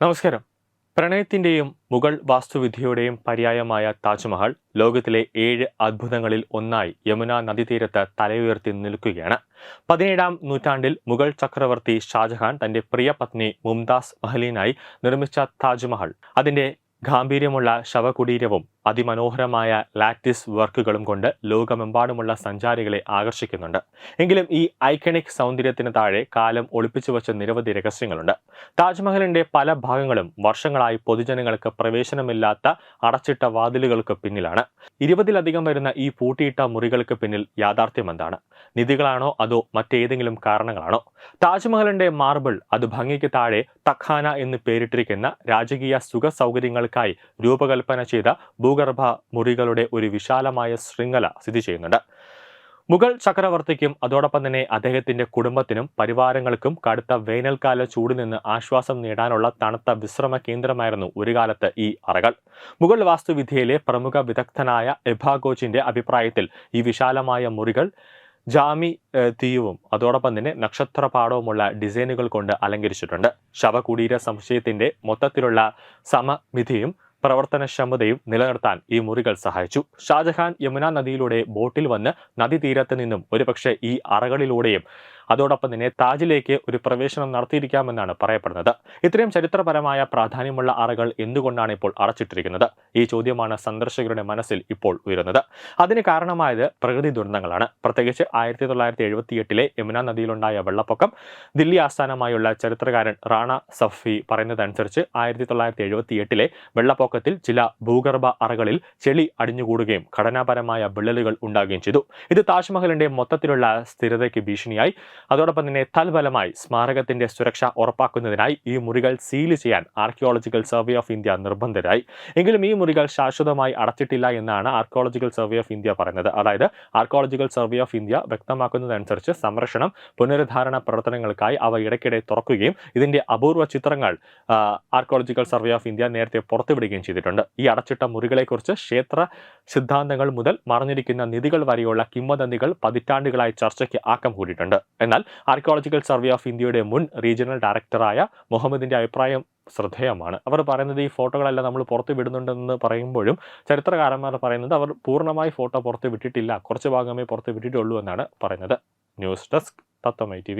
നമസ്കാരം. പ്രണയത്തിന്റെയും മുഗൾ വാസ്തുവിദ്യയുടെയും പര്യായമായ താജ്മഹൽ ലോകത്തിലെ ഏഴ് അത്ഭുതങ്ങളിൽ ഒന്നായി യമുന നദീതീരത്ത് തലയുയർത്തി നിൽക്കുകയാണ്. പതിനേഴാം നൂറ്റാണ്ടിൽ മുഗൾ ചക്രവർത്തി ഷാജഹാൻ തന്റെ പ്രിയ പത്നി മുംതാസ് മഹലിനായി നിർമ്മിച്ച താജ്മഹൽ. അതിന്റെ ഗാംഭീര്യമുള്ള ശവകുടീരവും അതിമനോഹരമായ ലാറ്റിസ് വർക്കുകളും കൊണ്ട് ലോകമെമ്പാടുമുള്ള സഞ്ചാരികളെ ആകർഷിക്കുന്നുണ്ട്. എങ്കിലും ഈ ഐക്കണിക് സൗന്ദര്യത്തിന് താഴെ കാലം ഒളിപ്പിച്ചു വച്ച നിരവധി രഹസ്യങ്ങളുണ്ട്. താജ്മഹലിന്റെ പല ഭാഗങ്ങളും വർഷങ്ങളായി പൊതുജനങ്ങൾക്ക് പ്രവേശനമില്ലാത്ത അടച്ചിട്ട വാതിലുകൾക്ക് പിന്നിലാണ്. ഇരുപതിലധികം വരുന്ന ഈ പൂട്ടിയിട്ട മുറികൾക്ക് പിന്നിൽ യാഥാർത്ഥ്യം എന്താണ്? നിധികളാണോ അതോ മറ്റേതെങ്കിലും കാരണങ്ങളാണോ? താജ്മഹലിന്റെ മാർബിൾ അത് ഭംഗിക്ക് താഴെ തഖാന എന്ന് പേരിട്ടിരിക്കുന്ന രാജകീയ സുഖ സൗകര്യങ്ങൾക്കായി രൂപകൽപ്പന ചെയ്ത ഭൂഗർഭ മുറികളുടെ ഒരു വിശാലമായ ശൃംഖല സ്ഥിതി ചെയ്യുന്നുണ്ട്. മുഗൾ ചക്രവർത്തിക്കും അതോടൊപ്പം തന്നെ അദ്ദേഹത്തിന്റെ കുടുംബത്തിനും പരിവാരങ്ങൾക്കും കടുത്ത വേനൽക്കാല ചൂടിൽ നിന്ന് ആശ്വാസം നേടാനുള്ള തണുത്ത വിശ്രമ കേന്ദ്രമായിരുന്നു ഒരു കാലത്ത് ഈ അറകൾ. മുഗൾ വാസ്തുവിദ്യയിലെ പ്രമുഖ വിദഗ്ധനായ എഭാഗോച്ചിന്റെ അഭിപ്രായത്തിൽ ഈ വിശാലമായ മുറികൾ ജാമി തീയവും അതോടൊപ്പം തന്നെ നക്ഷത്രപാടവുമുള്ള ഡിസൈനുകൾ കൊണ്ട് അലങ്കരിച്ചിട്ടുണ്ട്. ശവകുടീര സംശയത്തിന്റെ മൊത്തത്തിലുള്ള സമമിതിയും പ്രവർത്തനക്ഷമതയും നിലനിർത്താൻ ഈ മുറികൾ സഹായിച്ചു. ഷാജഹാൻ യമുന നദിയിലൂടെ ബോട്ടിൽ വന്ന് നദീതീരത്ത് നിന്നും ഒരുപക്ഷെ ഈ അറകളിലൂടെയും അതോടൊപ്പം തന്നെ താജിലേക്ക് ഒരു പ്രവേശനം നടത്തിയിരിക്കാമെന്നാണ് പറയപ്പെടുന്നത്. ഇത്രയും ചരിത്രപരമായ പ്രാധാന്യമുള്ള അറകൾ എന്തുകൊണ്ടാണ് ഇപ്പോൾ അടച്ചിട്ടിരിക്കുന്നത്? ഈ ചോദ്യമാണ് സന്ദർശകരുടെ മനസ്സിൽ ഇപ്പോൾ ഉയരുന്നത്. അതിന് കാരണമായത് പ്രകൃതി ദുരന്തങ്ങളാണ്. പ്രത്യേകിച്ച് ആയിരത്തി തൊള്ളായിരത്തി എഴുപത്തി എട്ടിലെ യമുന നദിയിലുണ്ടായ വെള്ളപ്പൊക്കം ദില്ലി ആസ്ഥാനമായുള്ള ചരിത്രകാരൻ റാണ സഫി പറയുന്നതനുസരിച്ച് ആയിരത്തി തൊള്ളായിരത്തി എഴുപത്തി എട്ടിലെ വെള്ളപ്പൊക്കത്തിൽ ചില ഭൂഗർഭ അറകളിൽ ചെളി അടിഞ്ഞുകൂടുകയും ഘടനാപരമായ വിള്ളലുകൾ ഉണ്ടാകുകയും ചെയ്തു. ഇത് താജ്മഹലിന്റെ മൊത്തത്തിലുള്ള സ്ഥിരതയ്ക്ക് ഭീഷണിയായി. അതോടൊപ്പം തന്നെ തൽഫലമായി സ്മാരകത്തിന്റെ സുരക്ഷ ഉറപ്പാക്കുന്നതിനായി ഈ മുറികൾ സീൽ ചെയ്യാൻ ആർക്കിയോളജിക്കൽ സർവേ ഓഫ് ഇന്ത്യ നിർബന്ധരായി. എങ്കിലും ഈ മുറികൾ ശാശ്വതമായി അടച്ചിട്ടില്ല എന്നാണ് ആർക്കിയോളജിക്കൽ സർവേ ഓഫ് ഇന്ത്യ പറയുന്നത്. അതായത് ആർക്കിയോളജിക്കൽ സർവേ ഓഫ് ഇന്ത്യ വ്യക്തമാക്കുന്നതനുസരിച്ച് സംരക്ഷണം പുനരുദ്ധാരണ പ്രവർത്തനങ്ങൾക്കായി അവ ഇടയ്ക്കിടെ തുറക്കുകയും ഇതിന്റെ അപൂർവ ചിത്രങ്ങൾ ആർക്കിയോളജിക്കൽ സർവേ ഓഫ് ഇന്ത്യ നേരത്തെ പുറത്തുവിടുകയും ചെയ്തിട്ടുണ്ട്. ഈ അടച്ചിട്ട മുറികളെക്കുറിച്ച് ക്ഷേത്ര സിദ്ധാന്തങ്ങൾ മുതൽ മറഞ്ഞിരിക്കുന്ന നിധികൾ വരെയുള്ള കിംവദന്തികൾ പതിറ്റാണ്ടുകളായി ചർച്ചയ്ക്ക് ആക്കം കൂടിയിട്ടുണ്ട്. എന്നാൽ ആർക്കിയോളജിക്കൽ സർവേ ഓഫ് ഇന്ത്യയുടെ മുൻ റീജിയണൽ ഡയറക്ടറായ മുഹമ്മദിന്റെ അഭിപ്രായം ശ്രദ്ധേയമാണ്. അവർ പറയുന്നത് ഈ ഫോട്ടോകളെല്ലാം നമ്മൾ പുറത്ത് വിടുന്നുണ്ടെന്ന് പറയുമ്പോഴും ചരിത്രകാരന്മാർ പറയുന്നത് അവർ പൂർണമായി ഫോട്ടോ പുറത്ത് വിട്ടിട്ടില്ല. കുറച്ച് ഭാഗമേ പുറത്ത് വിട്ടിട്ടുള്ളൂ എന്നാണ് പറയുന്നത്. ന്യൂസ് ഡെസ്ക് തത്വമൈ ടി